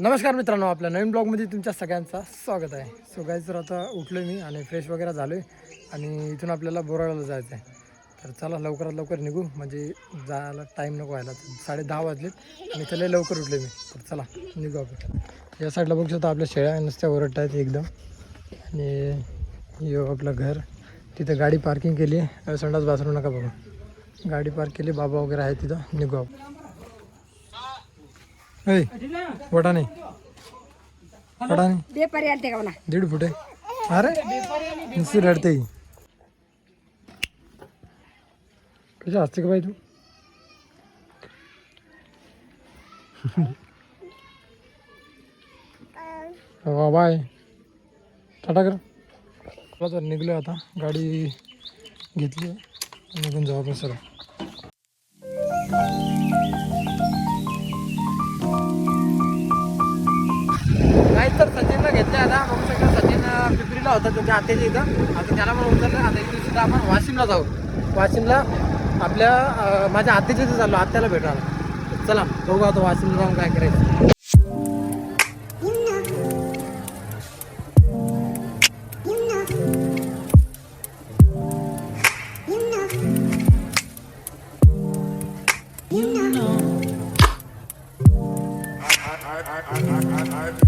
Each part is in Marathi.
नमस्कार मित्रांनो आपल्या नवीन ब्लॉगमध्ये तुमच्या सगळ्यांचा स्वागत आहे. सो गाईज तर आता उठलो मी आणि फ्रेश वगैरे झालो आहे आणि इथून आपल्याला बोराळाला जायचं आहे तर चला लवकरात लवकर निघू. म्हणजे जायला टाईम नको व्हायला. साडे दहा वाजलेत आणि त्याला लवकर उठले मी. तर चला निघू आपण. या साईडला बघू शकता आपल्या शेळ्या नुसत्या ओरडत आहेत एकदम. आणि यो आपलं घर. तिथं गाडी पार्किंग केली आहे संडास बासरू नका बघू. गाडी पार्क केली बाबा वगैरे आहे तिथं. निघू आपण. ऐ वटाणे दे पर्यंत का दीड फुटे अरे नुसती रडते ही. कशी असते का बाई तू बाय टाटा कर निघलो आता गाडी घेतली निघून जाऊ आपण सगळं तर सचिनला घेतल्या आता. बघू शकता सचिन पिपरीला होता त्याच्या आत्याच्या इथं आता त्याला पण उतरलं आता इथे सुद्धा आपण वाशिमला जाऊ. वाशिमला आपल्या माझ्या आत्याच्या इथे चाललो. आत्याला भेटायला. चला बघू आता वाशिमला जाऊन काय करायचं. I, I, I, I, I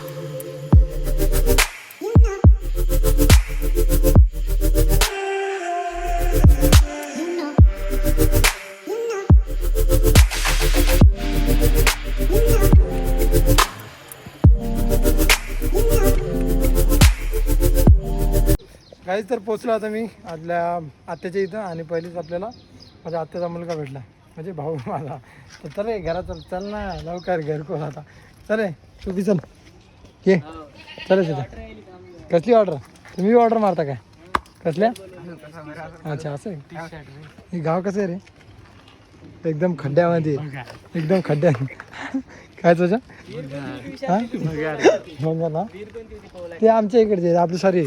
काहीच तर पोचलो आता मी आदल्या आत्याच्या इथं आणि पहिलेच आपल्याला माझ्या आत्याचा मुलगा भेटला. म्हणजे भाऊ माझा. तर चल रे घरात चल चल ना लवकर घरकोल आता. चल रे तू बी चल. ये. चल तिथं. कसली ऑर्डर तुम्ही ऑर्डर मारता काय? कसल्या? अच्छा असं आहे. हे गाव कसं आहे रे? एकदम खड्ड्यामध्ये. एकदम खड्ड्या. काय तुझ्या हां? ना? ते आमच्या इकडचे आपलं सॉरी.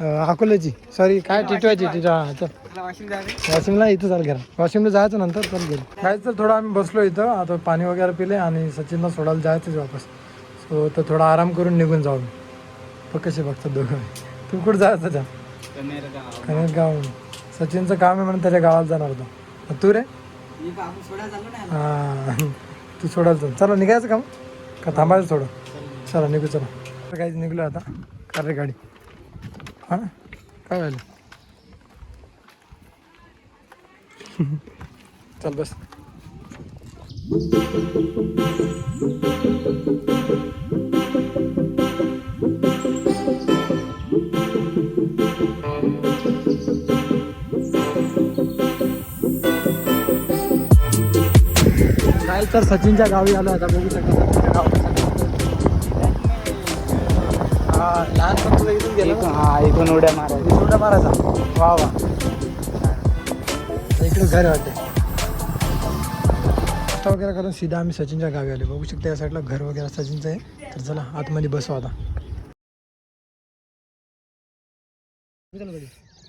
अकोल्याची. सॉरी काय टिटवायची टिटवा हा, वाशिमला इथं चाल घरा. वाशिमला जायचं नंतर चल गेलो तर थोडं आम्ही बसलो इथं. आता पाणी वगैरे पिले आणि सचिनला सोडायला जायचंच वापस. सो तर थोडा आराम करून निघून जाऊ. बघ कसे बघतात दोघं. तू कुठं जायचं त्या कनेर गाव सचिनचं काम आहे म्हणून त्याच्या गावाला जाणार होता. तू रे? हा. तू सोडायला चल. चला निघायचं का मग? का थांबायचं थोडं चला निघू चला. काहीच निघलो आता. कार रे गाडी. हा काय झालं चल बस तर सचिनच्या गावी आलो आता. बघू शकता सचिनच्या गावात. लहानपण तुला इथून गेलो हा इथून उड्या मारायचा उड्या मारायचा वा वा इकडे घर वाटते नाश्ता वगैरे करून सीधा आम्ही सचिनच्या गावी आले बघू शकता या साईडला घर वगैरे सचिनचं आहे तर चला आतमध्ये बसू आता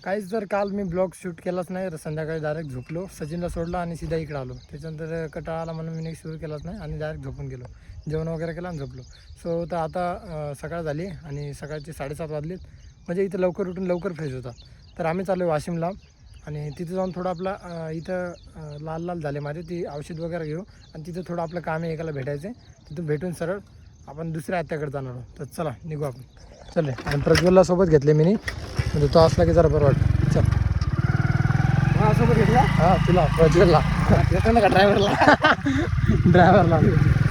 काहीच जर काल मी ब्लॉग शूट केलाच नाही तर संध्याकाळी डायरेक्ट झोपलो. सचिनला सोडला आणि सीधा इकडे आलो. त्याच्यानंतर कटाळा आला म्हणून मी सुरू केलाच नाही आणि डायरेक्ट झोपून गेलो. जेवण वगैरे केलं आणि झोपलो. सो तर आता सकाळ झाली आणि सकाळचे साडेसात वाजलेत. म्हणजे इथं लवकर उठून लवकर फ्रेश होतात. तर आम्ही चाललो आहे वाशिमला आणि तिथे जाऊन थोडं आपलं इथं लाल लाल झाले माझे. ती औषध वगैरे घेऊ आणि तिथं थोडं आपलं काम आहे एकाला भेटायचं आहे तिथून भेटून सरळ आपण दुसऱ्या आत्याकडे जाणार आहोत. तर चला निघू आपण. चल आणि प्रज्वलला सोबत घेतले मी म्हणजे तो असला की जरा बरं वाटतं. चल. सोबत घेतला? हा तुला प्रज्वलला. का ड्रायव्हरला ड्रायव्हरला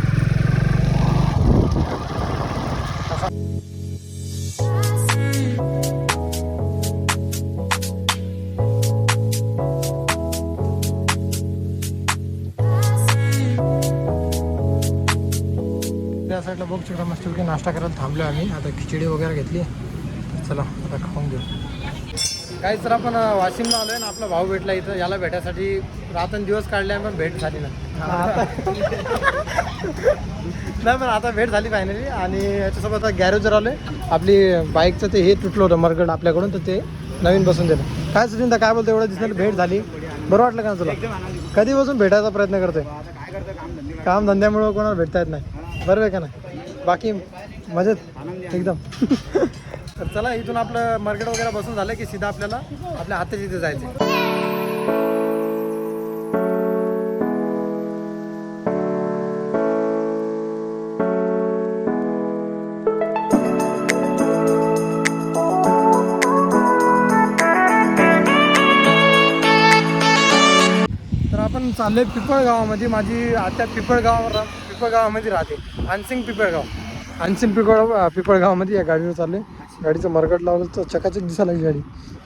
बघू शकता नाश्ता करायला थांबलो आम्ही. आता खिचडी वगैरे घेतली चला आता खाऊन घेऊ. काय सर आपण वाशिमला वाशिमला आलोय ना आपला भाऊ भेटला इथं. याला भेटायसाठी रातन दिवस काढले पण भेट झाली ना नाही पण आता भेट झाली फायनली आणि याच्यासोबत आता गॅरेजवर आलोय. आपली बाईकचं ते हे तुटलं होतं मरगड आपल्याकडून तर ते नवीन बसून दिलं. काय सुचिंता काय बोलतो एवढं दिसणार भेट झाली. बरं वाटलं का तुला? कधी बसून भेटायचा प्रयत्न करतोय? काम काम धंद्यामुळं कोणाला भेटता येत नाही. बरोबर आहे का नाही? बाकी मजेत एकदम. तर चला इथून आपलं मार्केट वगैरे बसून झालं की सीधा आपल्याला आपल्या हाताच्या इथे जायचं तर आपण चाललोय पिपळगावामध्ये. माझी आत्या पिपळगाव पिपळगावामध्ये राहते. अनसिंग पिपळगाव. अनसिंग पिपळ पिपळगावामध्ये या गाडीवर चालले. गाडीचं मरकट लावलं तर चकाचक दिसायला लागली गाडी.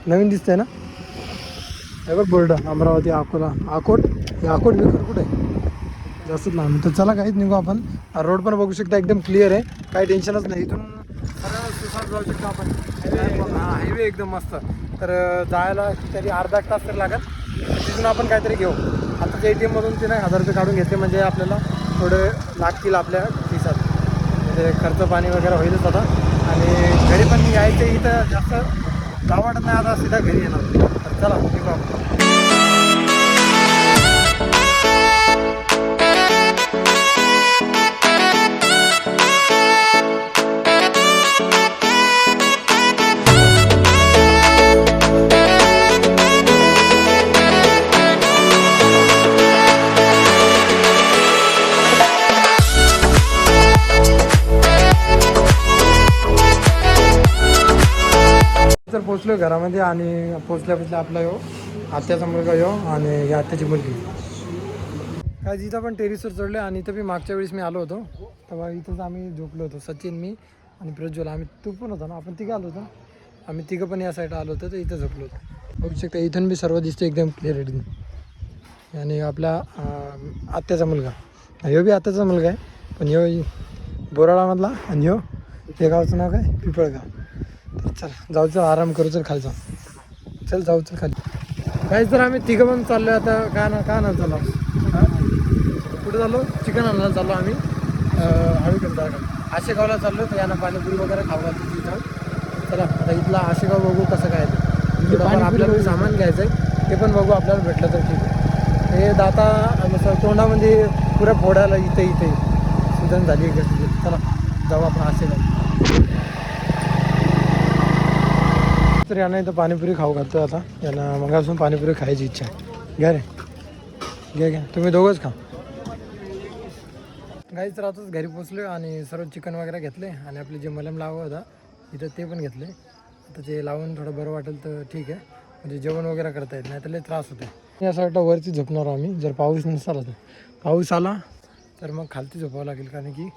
नवीन दिसते ना? हे बघ बोर्ड अमरावती अकोला. अकोट? हे अकोट विकर कुठे? आहे जास्तच लांब तर चला काहीच निघू आपण. रोड पण बघू शकता एकदम क्लिअर आहे. काही टेन्शनच नाही. इथून सुसाट जाऊ शकतो आपण. हायवे एकदम मस्त. तर जायला तरी अर्धा एक तास तरी लागत तिथून आपण काहीतरी घेऊ. आता ते ए टी एममधून तिने हजार रुपये काढून घेतले म्हणजे आपल्याला थोडे लागतील आपल्या खिसात म्हणजे खर्च पाणी वगैरे होईलच आता. आणि घरी पण यायचं इथं जास्त जावं नाही आता सीधा घरी येणार. तर चला निघू आपण. पोचलो घरामध्ये आणि पोचल्या पोचल्या आपला यो आत्याचा मुलगा यो आणि ही आत्याची मुलगी. काय जिथं पण टेरिसवर चढले आणि इथं बी मागच्या वेळेस मी आलो होतो. तेव्हा इथंच आम्ही झोपलो होतो सचिन मी आणि प्रज्वल. आम्ही तू पण होता ना? आपण तिघं आलो होतो आम्ही तिघं पण या साईडला आलो होतो तर इथं झोपलो होतो. बघू शकता इथून बी सर्व दिसतं एकदम क्लिअरिटी आणि आपला आत्याचा मुलगा. ह्यो बी आत्याचा मुलगा आहे पण ह्यो बोराळामधला आणि ह्यो हे गावचं नाव काय? पिपळगाव. चल जाऊ चल आराम करू चल खाली जाऊ. चल जाऊ चल खाली. काहीच तर आम्ही तिघं पण चाललो आता काय ना काय ना चाललो? हा? कुठे चाललो? चिकन आणायला चाललो आम्ही. हळूकडे जागा आशेगावला चाललो तर यांना पाणीपुरी वगैरे तिथं. चला आता इथला आशेगाव बघू कसं काय ते. आपल्याला सामान घ्यायचं आहे ते पण बघू आपल्याला भेटलं तर ठीक आहे. हे दाता तोंडामध्ये पुऱ्या फोडायला इथे इथे. सुधन झाली? चला जाऊ आपण आशेगाव तर यांना इथं पाणीपुरी खाऊ घालतो आता. यांना मगापासून पाणीपुरी खायची इच्छा आहे. घ्या रे. घ्या घ्या. तुम्ही दोघंच खा. गाईच राहतच घरी पोचलो आणि सर्व चिकन वगैरे घेतले आणि आपले जे मलम लावा होता इथं ते पण घेतले. आता ते लावून थोडं बरं वाटेल तर ठीक आहे. म्हणजे जेवण वगैरे करता येत नाही तर लय त्रास होते असं वाटतं वरती झोपणार आम्ही. जर पाऊस नसाला तर. पाऊस आला तर मग खालती झोपावं लागेल. कारण की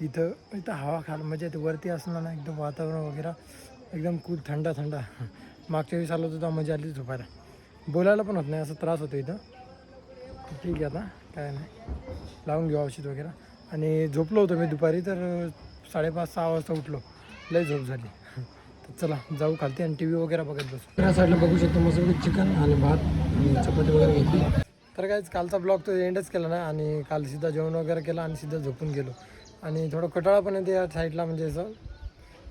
इथं इथं हवा खाल म्हणजे ते वरती असणार ना एकदम वातावरण वगैरे. एकदम कूल थंड थंड. मागच्या वेळेस आलो होतो मजा आली झोपायला बोलायला पण होत नाही असं त्रास होतो इथं. ठीक आहे आता काय नाही. लावून घेऊ औषध वगैरे. आणि झोपलो होतो मी दुपारी तर साडेपाच सहा वाजता उठलो. लय झोप झाली. तर चला जाऊ खालते आणि टी व्ही वगैरे बघत बसू. या साईडला बघू शकतो मस्त चिकन आणि भात आणि चपाती वगैरे घेतली. तर काहीच कालचा ब्लॉग तो एंडच केला ना आणि काल सिद्धा जेवण वगैरे केलं आणि सिद्धा झोपून गेलो. आणि थोडं कटाळा पण येते या साईडला म्हणजे असं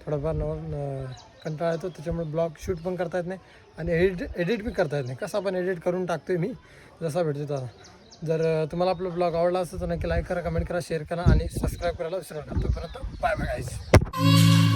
थोडंफार न- कंटाळा येतो त्याच्यामुळे ब्लॉग शूट पण करता येत नाही आणि एडिट एडिट बी करता येत नाही. कसा पण एडिट करून टाकतो मी जसा भेटतो तसा. जर तुम्हाला आपला ब्लॉग आवडला असेल तर नक्की लाईक करा कमेंट करा शेअर करा आणि सबस्क्राईब करायला विसरू नका. तोपर्यंत बाय बाय